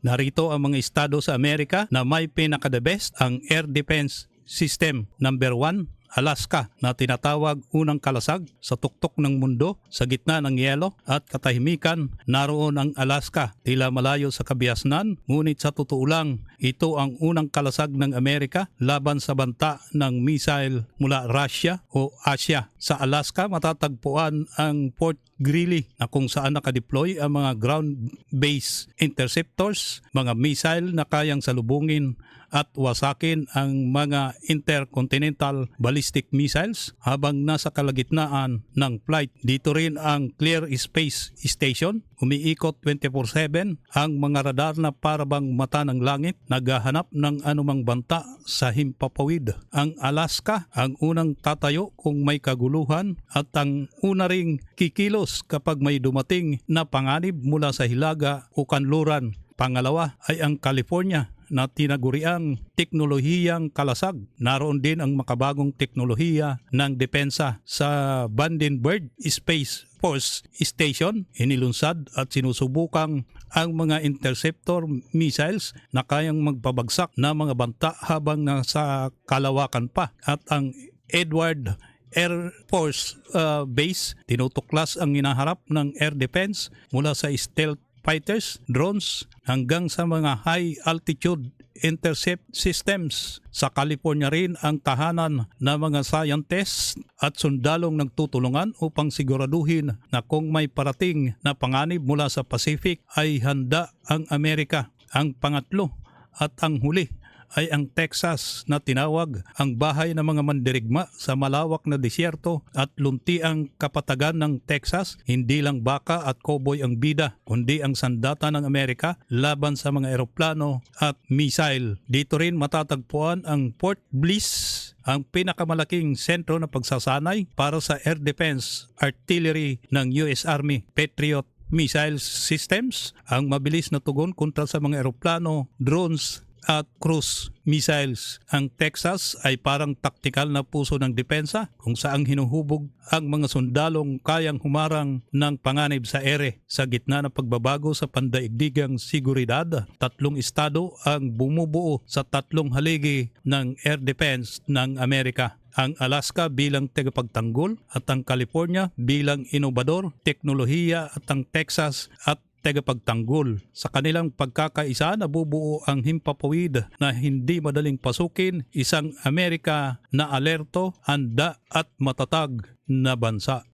Narito ang mga estado sa Amerika na may pinaka-the best ang air defense system. Number 1, Alaska na tinatawag unang kalasag sa tuktok ng mundo sa gitna ng yelo at katahimikan naroon ang Alaska tila malayo sa kabiasnan ngunit sa totoo lang ito ang unang kalasag ng Amerika laban sa banta ng missile mula Russia o Asia. Sa Alaska matatagpuan ang Fort Greely na kung saan nakadeploy ang mga ground-based interceptors, mga missile na kayang salubungin at wasakin ang mga intercontinental ballistic missiles habang nasa kalagitnaan ng flight. Dito rin ang Clear Space Station. Umiikot 24-7 ang mga radar na parabang mata ng langit naghahanap ng anumang banta sa himpapawid. Ang Alaska ang unang tatayo kung may kaguluhan at ang una ring kikilos kapag may dumating na panganib mula sa hilaga o kanluran. Pangalawa ay ang California na tinaguriang teknolohiyang kalasag. Naroon din ang makabagong teknolohiya ng depensa sa Vandenberg Space Force Station. Inilunsad at sinusubukang ang mga interceptor missiles na kayang magpabagsak na mga banta habang nasa kalawakan pa. At ang Edward Air Force uh, Base tinutuklas ang inaharap ng air defense mula sa stealth fighters, drones hanggang sa mga high altitude intercept systems. Sa California rin ang tahanan ng mga scientists at sundalong nagtutulungan upang siguraduhin na kung may parating na panganib mula sa Pacific ay handa ang Amerika. Ang pangatlo at ang huli ay ang Texas na tinawag ang bahay ng mga mandirigma sa malawak na disyerto at lunti ang kapatagan ng Texas. Hindi lang baka at cowboy ang bida, kundi ang sandata ng Amerika laban sa mga eroplano at missile. Dito rin matatagpuan ang Fort Bliss ang pinakamalaking sentro na pagsasanay para sa air defense artillery ng US Army Patriot missile systems, ang mabilis na tugon kontra sa mga eroplano, drones at cruise missiles. Ang Texas ay parang taktikal na puso ng depensa kung saang hinuhubog ang mga sundalong kayang humarang ng panganib sa ere sa gitna ng pagbabago sa pandaigdigang seguridad. Tatlong estado ang bumubuo sa tatlong haligi ng air defense ng Amerika ang Alaska bilang tagapagtanggol at ang California bilang inobador, teknolohiya at ang Texas at tagapagtanggol. Sa kanilang pagkakaisa nabubuo ang himpapawid na hindi madaling pasukin isang Amerika na alerto, handa at matatag na bansa.